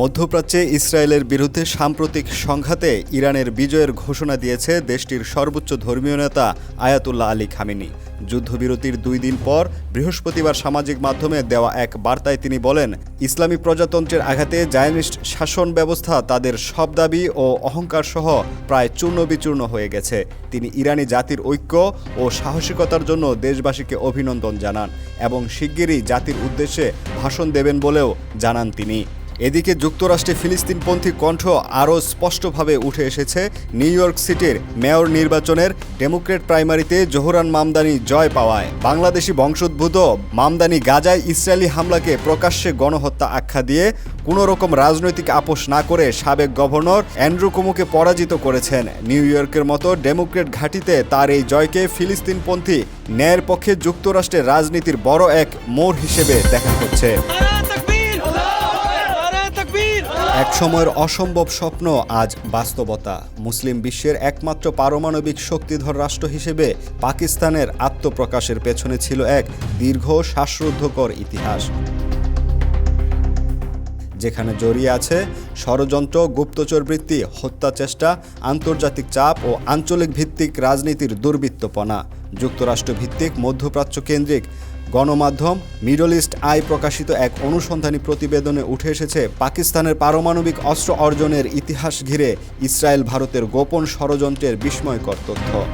মধ্যপ্রাচ্যে ইসরায়েলের বিরুদ্ধে সাম্প্রতিক সংঘাতে ইরানের বিজয়ের ঘোষণা দিয়েছে দেশটির সর্বোচ্চ ধর্মীয় নেতা আয়াতুল্লাহ আলী খামিনি। যুদ্ধবিরতির দুই দিন পর বৃহস্পতিবার সামাজিক মাধ্যমে দেওয়া এক বার্তায় তিনি বলেন, ইসলামী প্রজাতন্ত্রের আঘাতে জায়নিস্ট শাসন ব্যবস্থা তাদের সব দাবি ও অহংকার সহ প্রায় চূর্ণ বিচূর্ণ হয়ে গেছে। তিনি ইরানি জাতির ঐক্য ও সাহসিকতার জন্য দেশবাসীকে অভিনন্দন জানান এবং শিগগিরই জাতির উদ্দেশ্যে ভাষণ দেবেন বলেও জানান তিনি। এদিকে যুক্তরাষ্ট্রে ফিলিস্তিনপন্থী কণ্ঠ আরও স্পষ্টভাবে উঠে এসেছে নিউ ইয়র্ক সিটির মেয়র নির্বাচনের ডেমোক্রেট প্রাইমারিতে জোহরান মামদানি জয় পাওয়ায়। বাংলাদেশি বংশোদ্ভূত মামদানি গাজায় ইসরায়েলি হামলাকে প্রকাশ্যে গণহত্যা আখ্যা দিয়ে কোনো রকম রাজনৈতিক আপোষ না করে সাবেক গভর্নর অ্যান্ড্রু কুমুকে পরাজিত করেছেন। নিউ ইয়র্কের মতো ডেমোক্রেট ঘাঁটিতে তার এই জয়কে ফিলিস্তিনপন্থী ন্যায়ের পক্ষে যুক্তরাষ্ট্রের রাজনীতির বড় এক মোড় হিসেবে দেখা হচ্ছে। এক সময়ের অসম্ভব স্বপ্ন, আজ বাস্তবতা। মুসলিম বিশ্বের একমাত্র পারমাণবিক শক্তিধর রাষ্ট্র হিসেবে পাকিস্তানের আত্মপ্রকাশের পেছনে ছিল এক দীর্ঘ শ্বাসরুদ্ধকর ইতিহাস। যেখানে জড়িয়ে আছে ষড়যন্ত্র গুপ্তচরবৃত্তি হত্যা চেষ্টা, আন্তর্জাতিক চাপ ও আঞ্চলিক ভিত্তিক রাজনীতির দুর্বৃত্তপনা। যুক্তরাষ্ট্র ভিত্তিক মধ্যপ্রাচ্য কেন্দ্রিক গণমাধ্যম মিডল ইস্ট আই প্রকাশিত এক অনুসন্ধানী প্রতিবেদনে উঠে এসেছে, পাকিস্তানের পারমাণবিক অস্ত্র অর্জনের ইতিহাস ঘিরে ইসরায়েল ভারতের গোপন ষড়যন্ত্রের বিস্ময়কর তথ্য।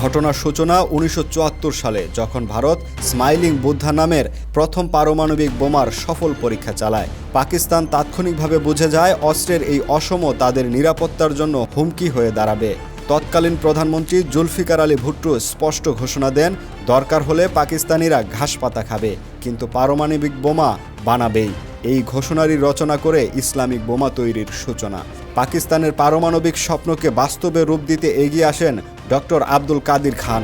ঘটনার সূচনা উনিশশো চুয়াত্তর সালে, যখন ভারত স্মাইলিং বুদ্ধা নামের প্রথম পারমাণবিক বোমার সফল পরীক্ষা চালায়। পাকিস্তান তাৎক্ষণিকভাবে বুঝে যায়, অস্ত্রের এই অসম তাদের নিরাপত্তার জন্য হুমকি হয়ে দাঁড়াবে। তৎকালীন প্রধানমন্ত্রী জুলফিকার আলী ভুট্টো স্পষ্ট ঘোষণা দেন, দরকার হলে পাকিস্তানিরা ঘাস পাতা খাবে, কিন্তু পারমাণবিক বোমা বানাবেই। এই ঘোষণারই রচনা করে ইসলামিক বোমা তৈরির সূচনা। পাকিস্তানের পারমাণবিক স্বপ্নকে বাস্তবে রূপ দিতে এগিয়ে আসেন ডক্টর আব্দুল কাদির খান।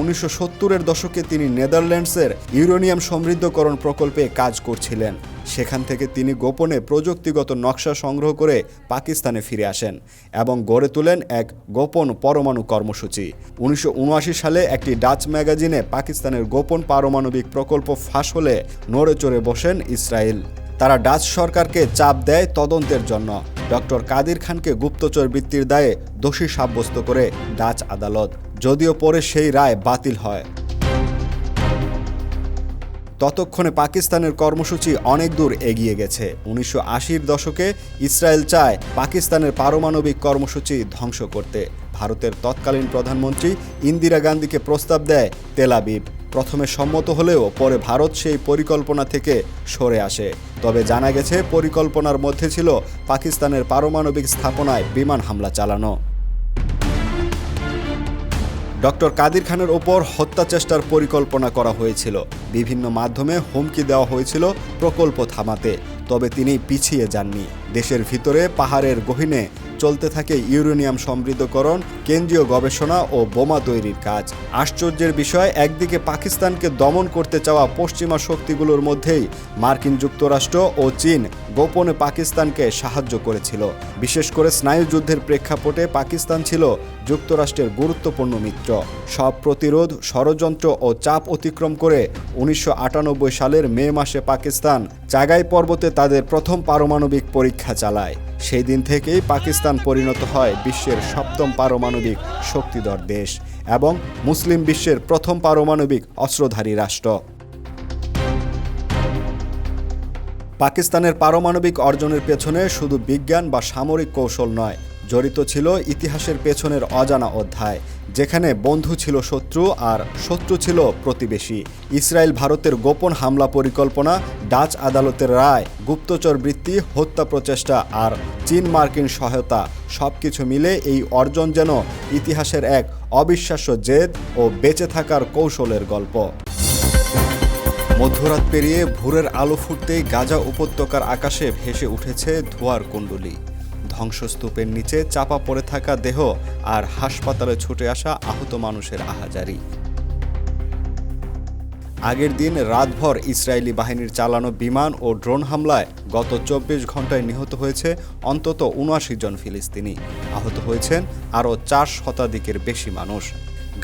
উনিশশো সত্তরের দশকে তিনি নেদারল্যান্ডসের ইউরেনিয়াম সমৃদ্ধকরণ প্রকল্পে কাজ করছিলেন। সেখান থেকে তিনি গোপনে প্রযুক্তিগত নকশা সংগ্রহ করে পাকিস্তানে ফিরে আসেন এবং গড়ে তোলেন এক গোপন পরমাণু কর্মসূচি। উনিশশো উনআশি সালে একটি ডাচ ম্যাগাজিনে পাকিস্তানের গোপন পারমাণবিক প্রকল্প ফাঁস হলে নড়ে চড়ে বসেন ইসরায়েল। তারা ডাচ সরকারকে চাপ দেয় তদন্তের জন্য। ডক্টর কাদির খানকে গুপ্তচর বৃত্তির দায়ে দোষী সাব্যস্ত করে ডাচ আদালত, যদিও পরে সেই রায় বাতিল হয়। ততক্ষণে পাকিস্তানের কর্মসূচি অনেক দূর এগিয়ে গেছে। উনিশশো দশকে ইসরায়েল চায় পাকিস্তানের পারমাণবিক কর্মসূচি ধ্বংস করতে। ভারতের তৎকালীন প্রধানমন্ত্রী ইন্দিরা গান্ধীকে প্রস্তাব দেয় তেলাবিব প্রথমে সম্মত হলেও পরে ভারত সেই পরিকল্পনা থেকে সরে আসে। তবে জানা গেছে, পরিকল্পনার মধ্যে ছিল পাকিস্তানের পারমাণবিক স্থাপনায় বিমান হামলা চালানো। ডক্টর কাদির খানের ওপর হত্যা চেষ্টার পরিকল্পনা করা হয়েছিল। বিভিন্ন মাধ্যমে হুমকি দেওয়া হয়েছিল প্রকল্প থামাতে, তবে তিনি পিছিয়ে যাননি। দেশের ভিতরে পাহাড়ের গহীনে চলতে থাকে ইউরেনিয়াম সমৃদ্ধকরণ, কেন্দ্রীয় গবেষণা ও বোমা তৈরির কাজ। আশ্চর্যের বিষয়, একদিকে পাকিস্তানকে দমন করতে চাওয়া পশ্চিমা শক্তিগুলোর মধ্যেই মার্কিন যুক্তরাষ্ট্র ও চীন গোপনে পাকিস্তানকে সাহায্য করেছিল। বিশেষ করে স্নায়ুযুদ্ধের প্রেক্ষাপটে পাকিস্তান ছিল যুক্তরাষ্ট্রের গুরুত্বপূর্ণ মিত্র। সব প্রতিরোধ, ষড়যন্ত্র ও চাপ অতিক্রম করে উনিশশো আটানব্বই সালের মে মাসে পাকিস্তান চাগাই পর্বতে তাদের প্রথম পারমাণবিক পরীক্ষা চালায়। সেই দিন থেকেই পাকিস্তান পরিণত হয় বিশ্বের সপ্তম পারমাণবিক শক্তিধর দেশ এবং মুসলিম বিশ্বের প্রথম পারমাণবিক অস্ত্রধারী রাষ্ট্র। পাকিস্তানের পারমাণবিক অর্জনের পেছনে শুধু বিজ্ঞান বা সামরিক কৌশল নয় জড়িত ছিল ইতিহাসের পেছনের অজানা অধ্যায়, যেখানে বন্ধু ছিল শত্রু আর শত্রু ছিল প্রতিবেশী। ইসরায়েল ভারতের গোপন হামলা পরিকল্পনা, ডাচ আদালতের রায়, গুপ্তচর বৃত্তি, হত্যা প্রচেষ্টা আর চীন মার্কিন সহায়তা সবকিছু মিলে এই অর্জন যেন ইতিহাসের এক অবিশ্বাস্য জেদ ও বেঁচে থাকার কৌশলের গল্প। মধ্যরাত পেরিয়ে ভোরের আলো ফুটতেই গাজা উপত্যকার আকাশে ভেসে উঠেছে ধোয়ার কুণ্ডলী। ধ্বংসস্তূপের নিচে চাপা পড়ে থাকা দেহ আর হাসপাতালে ছুটে আসা আহত মানুষের আহাজারি। আগের দিন রাতভর ইসরায়েলি বাহিনীর চালানো বিমান ও ড্রোন হামলায় গত চব্বিশ ঘন্টায় নিহত হয়েছে অন্তত উনআশি জন ফিলিস্তিনি। আহত হয়েছেন আরও চার শতাধিকের বেশি মানুষ।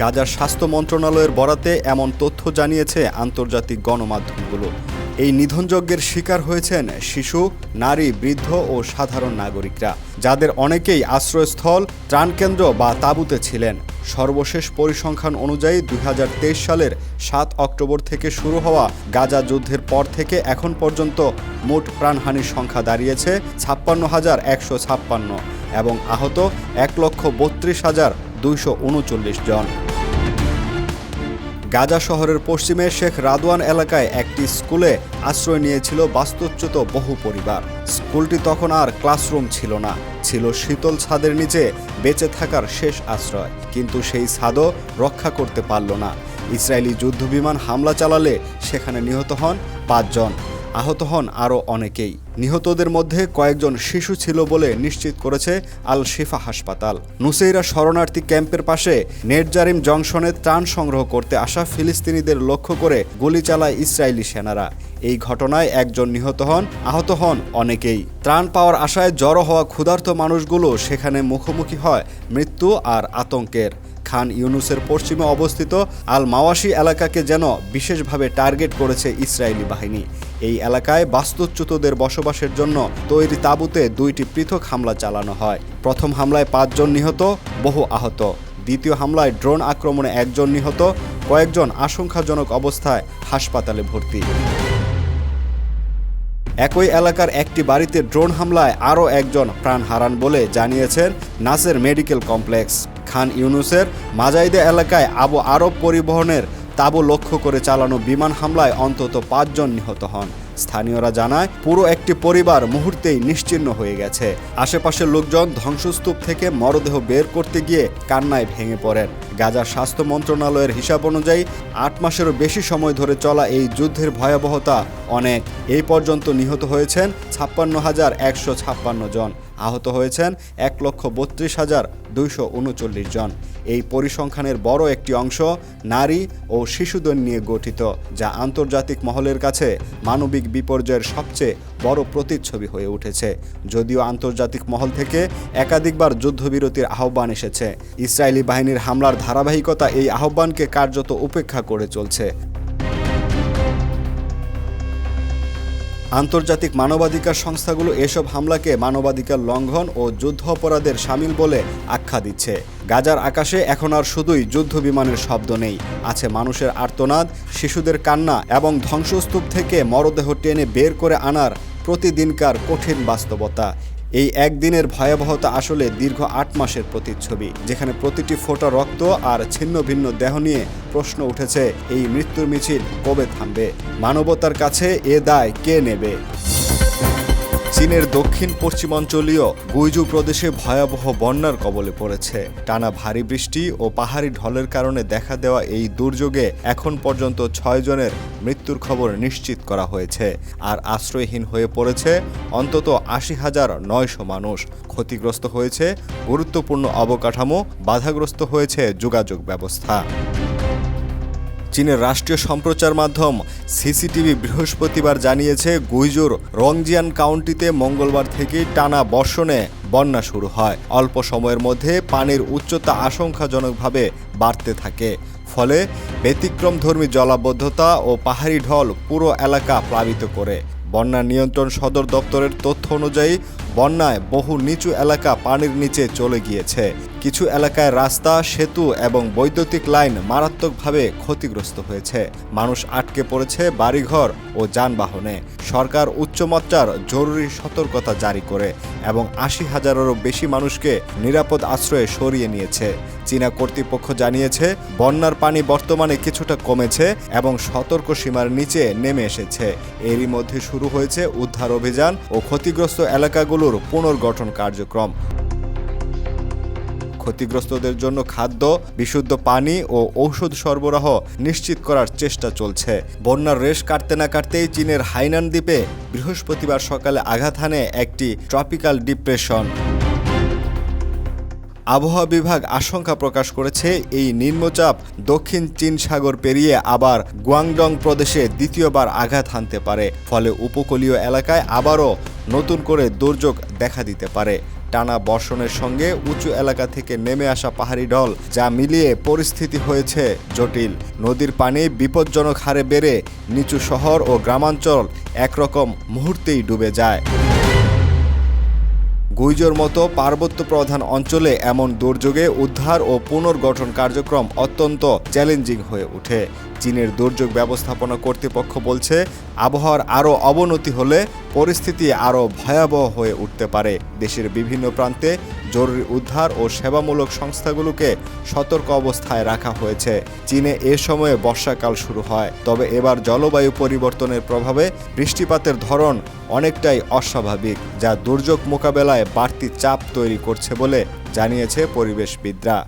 গাজার স্বাস্থ্য মন্ত্রণালয়ের বরাতে এমন তথ্য জানিয়েছে আন্তর্জাতিক গণমাধ্যমগুলো। এই নিধনযজ্ঞের শিকার হয়েছেন শিশু, নারী, বৃদ্ধ ও সাধারণ নাগরিকরা, যাদের অনেকেই আশ্রয়স্থল, ত্রাণকেন্দ্র বা তাঁবুতে ছিলেন। সর্বশেষ পরিসংখ্যান অনুযায়ী দুই হাজার তেইশ সালের সাত অক্টোবর থেকে শুরু হওয়া গাজা যুদ্ধের পর থেকে এখন পর্যন্ত মোট প্রাণহানির সংখ্যা দাঁড়িয়েছে ছাপ্পান্ন হাজার একশো ছাপ্পান্ন এবং আহত এক লক্ষ বত্রিশ হাজার দুইশো উনচল্লিশ জন। গাজা শহরের পশ্চিমে শেখ রাদওয়ান এলাকায় একটি স্কুলে আশ্রয় নিয়েছিল বাস্তুচ্যুত বহু পরিবার। স্কুলটি তখন আর ক্লাসরুম ছিল না, ছিল শীতল ছাদের নিচে বেঁচে থাকার শেষ আশ্রয়। কিন্তু সেই ছাদও রক্ষা করতে পারল না। ইসরায়েলি যুদ্ধবিমান হামলা চালালে সেখানে নিহত হন পাঁচজন। আহত হন আরও অনেকেই। নিহতদের মধ্যে কয়েকজন শিশু ছিল বলে নিশ্চিত করেছে আল শিফা হাসপাতাল। নুসেইরা শরণার্থী ক্যাম্পের পাশে নেটজারিম জংশনে ত্রাণ সংগ্রহ করতে আসা ফিলিস্তিনিদের লক্ষ্য করে গুলি চালায় ইসরায়েলি সেনারা। এই ঘটনায় একজন নিহত হন, আহত হন অনেকেই। ত্রাণ পাওয়ার আশায় জড়ো হওয়া ক্ষুধার্ত মানুষগুলো সেখানে মুখোমুখি হয় মৃত্যু আর আতঙ্কের। খান ইউনুসের পশ্চিমে অবস্থিত আল মাওয়াশি এলাকাকে যেন বিশেষভাবে টার্গেট করেছে ইসরায়েলি বাহিনী। এই এলাকায় বাস্তুচ্যুতদের বসবাসের জন্য তৈরি তাঁবুতে দুইটি পৃথক হামলা চালানো হয়। প্রথম হামলায় পাঁচজন নিহত, বহু আহত। দ্বিতীয় হামলায় ড্রোন আক্রমণে একজন নিহত, কয়েকজন আশঙ্কাজনক অবস্থায় হাসপাতালে ভর্তি। একই এলাকার একটি বাড়িতে ড্রোন হামলায় আরও একজন প্রাণ হারান বলে জানিয়েছেন নাসের মেডিকেল কমপ্লেক্স। খান ইউনুসের মাজাইদে এলাকায় আবু আরব পরিবহনের তাবু লক্ষ্য করে চালানো বিমান হামলায় অন্তত পাঁচজন নিহত হন। স্থানীয়রা জানায়, পুরো একটি পরিবার মুহূর্তেই নিশ্চিহ্ন হয়ে গেছে। আশেপাশের লোকজন ধ্বংসস্তূপ থেকে মরদেহ বের করতে গিয়ে কান্নায় ভেঙে পড়েন। গাজার স্বাস্থ্য মন্ত্রণালয়ের হিসাব অনুযায়ী, আট মাসেরও বেশি সময় ধরে চলা এই যুদ্ধের ভয়াবহতা অনেক। এই পর্যন্ত নিহত হয়েছেন ছাপ্পান্ন হাজার একশো ছাপ্পান্ন জন। আহত হয়েছেন এক লক্ষ বত্রিশ হাজার দুইশো উনচল্লিশ জন। এই পরিসংখ্যানের বড় একটি অংশ নারী ও শিশুদের নিয়ে গঠিত, যা আন্তর্জাতিক মহলের কাছে মানবিক বিপর্যয়ের সবচেয়ে বড় প্রতিচ্ছবি হয়ে উঠেছে। যদিও আন্তর্জাতিক মহল থেকে একাধিকবার যুদ্ধবিরতির আহ্বান এসেছে, ইসরায়েলি বাহিনীর হামলার ধারাবাহিকতা এই আহ্বানকে কার্যত উপেক্ষা করে চলছে। আন্তর্জাতিক মানবাধিকার সংস্থাগুলো এসব হামলাকে মানবাধিকার লঙ্ঘন ও যুদ্ধ অপরাধের সামিল বলে আখ্যা দিচ্ছে। গাজার আকাশে এখন আর শুধুই যুদ্ধ বিমানের শব্দ নেই। আছে মানুষের আর্তনাদ, শিশুদের কান্না এবং ধ্বংসস্তূপ থেকে মরদেহ টেনে বের করে আনার প্রতিদিনকার কঠিন বাস্তবতা। এই একদিনের ভয়াবহতা আসলে দীর্ঘ আট মাসের প্রতিচ্ছবি, যেখানে প্রতিটি ফোটা রক্ত আর ছিন্ন ভিন্ন দেহ নিয়ে প্রশ্ন উঠেছে, এই মৃত্যুর মিছিল কবে থামবে? মানবতার কাছে এ দায় কে নেবে? চীনের দক্ষিণ পশ্চিমাঞ্চলীয় গুইজু প্রদেশে ভয়াবহ বন্যার কবলে পড়েছে। টানা ভারী বৃষ্টি ও পাহাড়ি ঢলের কারণে দেখা দেওয়া এই দুর্যোগে এখন পর্যন্ত ছয় জনের মৃত্যুর খবর নিশ্চিত করা হয়েছে। আর আশ্রয়হীন হয়ে পড়েছে অন্তত আশি হাজার নয়শো মানুষ। ক্ষতিগ্রস্ত হয়েছে গুরুত্বপূর্ণ অবকাঠামো, বাধাগ্রস্ত হয়েছে যোগাযোগ ব্যবস্থা। চীনের রাষ্ট্রীয় সম্প্রচার মাধ্যম সিসিটিভি বৃহস্পতিবার জানিয়েছে, গুইজুর রংজিয়ান কাউন্টিতে মঙ্গলবার থেকে টানা বর্ষণে বন্যা শুরু হয়। অল্প সময়ের মধ্যে পানির উচ্চতা আশঙ্কাজনকভাবে বাড়তে থাকে। ফলে ব্যতিক্রমধর্মী জলাবদ্ধতা ও পাহাড়ি ঢল পুরো এলাকা প্লাবিত করে। বন্যা নিয়ন্ত্রণ সদর দপ্তরের তথ্য অনুযায়ী, বন্যায় বহু নিচু এলাকা পানির নিচে চলে গিয়েছে। কিছু এলাকায় রাস্তা, সেতু এবং বৈদ্যুতিক লাইন মারাত্মকভাবে ক্ষতিগ্রস্ত হয়েছে। মানুষ আটকে পড়েছে বাড়িঘর ও যানবাহনে। সরকার উচ্চমাত্রার জরুরি সতর্কতা জারি করে এবং আশি হাজারেরও বেশি মানুষকে নিরাপদ আশ্রয়ে সরিয়ে নিয়েছে। চীনা কর্তৃপক্ষ জানিয়েছে, বন্যার পানি বর্তমানে কিছুটা কমেছে এবং সতর্ক সীমার নিচে নেমে এসেছে। এরই মধ্যে শুরু হয়েছে উদ্ধার অভিযান ও ক্ষতিগ্রস্ত এলাকাগুলোর পুনর্গঠন কার্যক্রম। ক্ষতিগ্রস্তদের জন্য খাদ্য, বিশুদ্ধ পানি ও ঔষধ সরবরাহ নিশ্চিত করার চেষ্টা চলছে। বন্যার রেশ কাটতে না কাটতেই চীনের হাইনান দ্বীপে বৃহস্পতিবার সকালে আঘাত হানে একটি ট্রপিক্যাল ডিপ্রেশন। আবহাওয়া বিভাগ আশঙ্কা প্রকাশ করেছে, এই নিম্নচাপ দক্ষিণ চীন সাগর পেরিয়ে আবার গুয়াংডং প্রদেশে দ্বিতীয়বার আঘাত হানতে পারে। ফলে উপকূলীয় এলাকায় আবারও নতুন করে দুর্যোগ দেখা দিতে পারে। টানা বর্ষণের সঙ্গে উঁচু এলাকা থেকে নেমে আসা পাহাড়ি ঢল যা মিলিয়ে পরিস্থিতি হয়েছে জটিল। নদীর পানি বিপজ্জনক হারে বেড়ে নিচু শহর ও গ্রামাঞ্চল একরকম মুহূর্তেই ডুবে যায়। গুইজোর মতো পার্বত্য প্রধান অঞ্চলে এমন দুর্যোগে উদ্ধার ও পুনর্গঠন কার্যক্রম অত্যন্ত চ্যালেঞ্জিং হয়ে ওঠে। চীনের দুর্যোগ ব্যবস্থাপনা কর্তৃপক্ষ বলছে, আবহাওয়ার আরও অবনতি হলে পরিস্থিতি আরও ভয়াবহ হয়ে উঠতে পারে। দেশের বিভিন্ন প্রান্তে জরুরি উদ্ধার ও সেবামূলক সংস্থাগুলোকে সতর্ক অবস্থায় রাখা হয়েছে। চীনে এ সময়ে বর্ষাকাল শুরু হয়, তবে এবার জলবায়ু পরিবর্তনের প্রভাবে বৃষ্টিপাতের ধরন অনেকটাই অস্বাভাবিক, যা দুর্যোগ মোকাবেলায় বাড়তি চাপ তৈরি করছে বলে জানিয়েছে পরিবেশবিদরা।